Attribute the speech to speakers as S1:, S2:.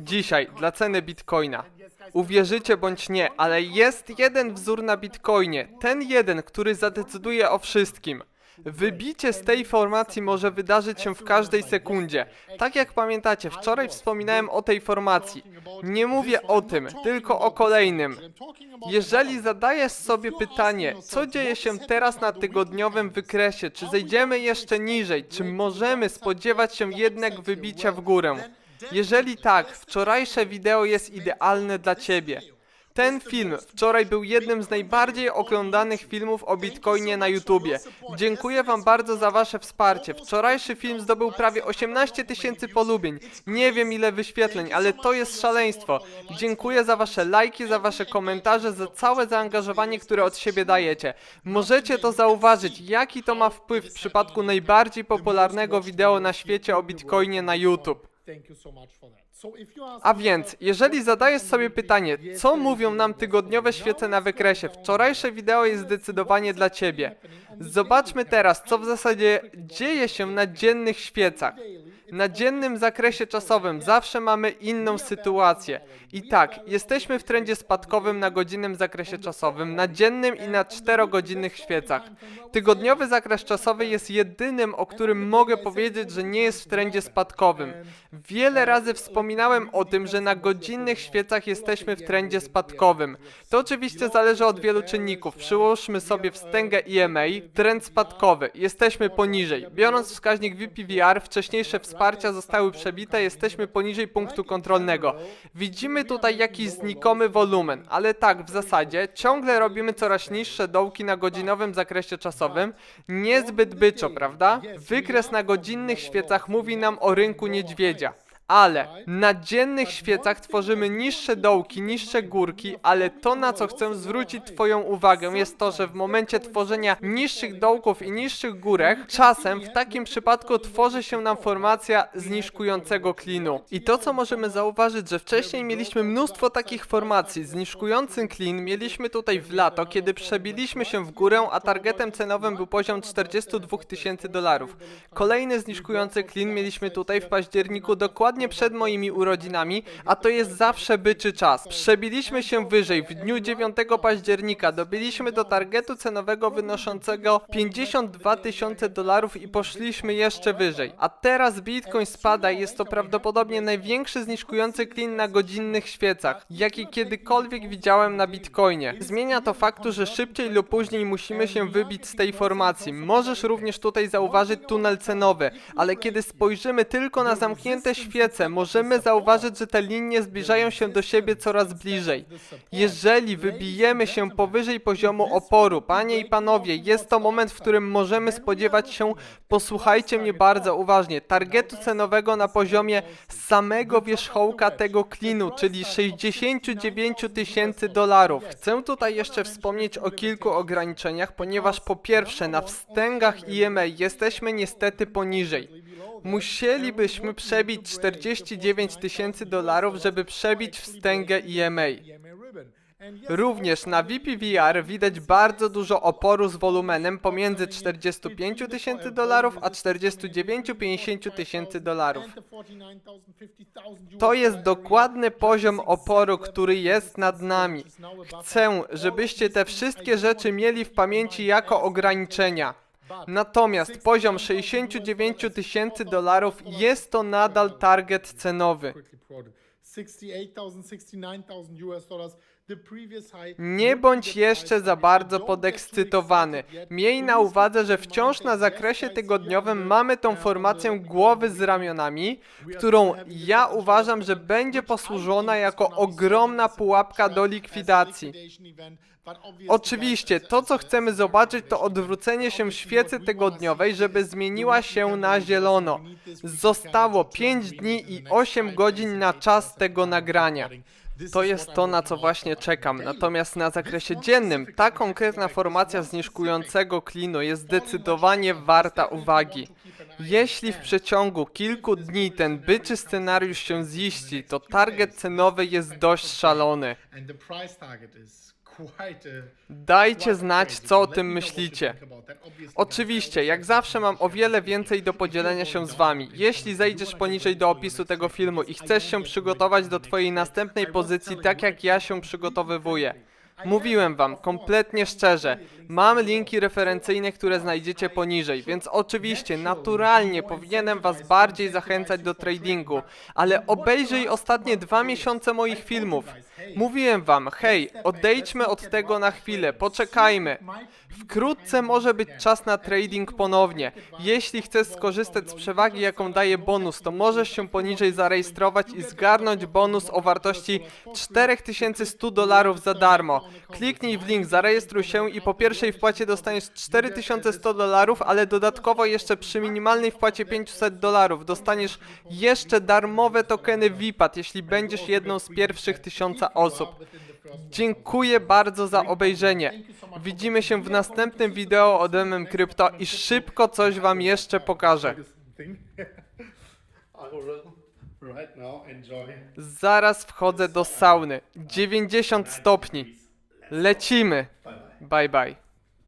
S1: Dzisiaj, dla ceny bitcoina. Uwierzycie bądź nie, ale jest jeden wzór na bitcoinie. Ten jeden, który zadecyduje o wszystkim. Wybicie z tej formacji może wydarzyć się w każdej sekundzie. Tak jak pamiętacie, wczoraj wspominałem o tej formacji. Nie mówię o tym, tylko o kolejnym. Jeżeli zadajesz sobie pytanie, co dzieje się teraz na tygodniowym wykresie, czy zejdziemy jeszcze niżej, czy możemy spodziewać się jednak wybicia w górę? Jeżeli tak, wczorajsze wideo jest idealne dla Ciebie. Ten film wczoraj był jednym z najbardziej oglądanych filmów o Bitcoinie na YouTubie. Dziękuję Wam bardzo za Wasze wsparcie. Wczorajszy film zdobył prawie 18 tysięcy polubień. Nie wiem ile wyświetleń, ale to jest szaleństwo. Dziękuję za Wasze lajki, za Wasze komentarze, za całe zaangażowanie, które od siebie dajecie. Możecie to zauważyć, jaki to ma wpływ w przypadku najbardziej popularnego wideo na świecie o Bitcoinie na YouTube. A więc, jeżeli zadajesz sobie pytanie, co mówią nam tygodniowe świece na wykresie, wczorajsze wideo jest zdecydowanie dla Ciebie. Zobaczmy teraz, co w zasadzie dzieje się na dziennych świecach. Na dziennym zakresie czasowym zawsze mamy inną sytuację. I tak, jesteśmy w trendzie spadkowym na godzinnym zakresie czasowym, na dziennym i na czterogodzinnych świecach. Tygodniowy zakres czasowy jest jedynym, o którym mogę powiedzieć, że nie jest w trendzie spadkowym. Wiele razy wspominałem o tym, że na godzinnych świecach jesteśmy w trendzie spadkowym. To oczywiście zależy od wielu czynników. Przyłóżmy sobie wstęgę EMA, trend spadkowy. Jesteśmy poniżej. Biorąc wskaźnik VPVR, wcześniejsze wsparcia zostały przebite, jesteśmy poniżej punktu kontrolnego. Widzimy tutaj jakiś znikomy wolumen, ale tak, w zasadzie ciągle robimy coraz niższe dołki na godzinowym zakresie czasowym. Niezbyt byczo, prawda? Wykres na godzinnych świecach mówi nam o rynku niedźwiedzia. Ale na dziennych świecach tworzymy niższe dołki, niższe górki, ale to na co chcę zwrócić Twoją uwagę jest to, że w momencie tworzenia niższych dołków i niższych górek, czasem w takim przypadku tworzy się nam formacja zniżkującego klinu. I to co możemy zauważyć, że wcześniej mieliśmy mnóstwo takich formacji. Zniżkujący klin mieliśmy tutaj w lato, kiedy przebiliśmy się w górę, a targetem cenowym był poziom 42 tysięcy dolarów. Kolejny zniżkujący klin mieliśmy tutaj w październiku dokładnie przed moimi urodzinami, a to jest zawsze byczy czas. Przebiliśmy się wyżej w dniu 9 października, dobiliśmy do targetu cenowego wynoszącego 52 tysiące dolarów i poszliśmy jeszcze wyżej. A teraz Bitcoin spada i jest to prawdopodobnie największy zniżkujący klin na godzinnych świecach, jaki kiedykolwiek widziałem na Bitcoinie. Zmienia to faktu, że szybciej lub później musimy się wybić z tej formacji. Możesz również tutaj zauważyć tunel cenowy, ale kiedy spojrzymy tylko na zamknięte świece, możemy zauważyć, że te linie zbliżają się do siebie coraz bliżej. Jeżeli wybijemy się powyżej poziomu oporu, panie i panowie, jest to moment, w którym możemy spodziewać się, posłuchajcie mnie bardzo uważnie, targetu cenowego na poziomie samego wierzchołka tego klinu, czyli 69 tysięcy dolarów. Chcę tutaj jeszcze wspomnieć o kilku ograniczeniach, ponieważ po pierwsze na wstęgach EMA jesteśmy niestety poniżej. Musielibyśmy przebić 49 tysięcy dolarów, żeby przebić wstęgę EMA. Również na VPVR widać bardzo dużo oporu z wolumenem pomiędzy 45 tysięcy dolarów a 49-50 tysięcy dolarów. To jest dokładny poziom oporu, który jest nad nami. Chcę, żebyście te wszystkie rzeczy mieli w pamięci jako ograniczenia. Natomiast poziom 69 tysięcy dolarów jest to nadal target cenowy. Nie bądź jeszcze za bardzo podekscytowany. Miej na uwadze, że wciąż na zakresie tygodniowym mamy tą formację głowy z ramionami, którą ja uważam, że będzie posłużona jako ogromna pułapka do likwidacji. Oczywiście, to co chcemy zobaczyć to odwrócenie się świecy tygodniowej, żeby zmieniła się na zielono. Zostało 5 dni i 8 godzin na czas tego nagrania. To jest to, na co właśnie czekam. Natomiast na zakresie dziennym ta konkretna formacja zniżkującego klinu jest zdecydowanie warta uwagi. Jeśli w przeciągu kilku dni ten byczy scenariusz się ziści, to target cenowy jest dość szalony. Dajcie znać, co o tym myślicie. Oczywiście, jak zawsze mam o wiele więcej do podzielenia się z wami. Jeśli zejdziesz poniżej do opisu tego filmu i chcesz się przygotować do twojej następnej pozycji tak jak ja się przygotowywuję. Mówiłem wam kompletnie szczerze, mam linki referencyjne, które znajdziecie poniżej, więc oczywiście, naturalnie powinienem was bardziej zachęcać do tradingu, ale obejrzyj ostatnie dwa miesiące moich filmów. Mówiłem wam, hej, odejdźmy od tego na chwilę, poczekajmy. Wkrótce może być czas na trading ponownie. Jeśli chcesz skorzystać z przewagi, jaką daje bonus, to możesz się poniżej zarejestrować i zgarnąć bonus o wartości 4100 dolarów za darmo. Kliknij w link, zarejestruj się i po pierwszej wpłacie dostaniesz 4100 dolarów, ale dodatkowo jeszcze przy minimalnej wpłacie 500 dolarów dostaniesz jeszcze darmowe tokeny VIPAT, jeśli będziesz jedną z pierwszych tysiąca osób. Dziękuję bardzo za obejrzenie. Widzimy się w następnym wideo od MM Crypto i szybko coś wam jeszcze pokażę. Zaraz wchodzę do sauny. 90 stopni. Lecimy.
S2: Bye bye.
S1: Bye bye.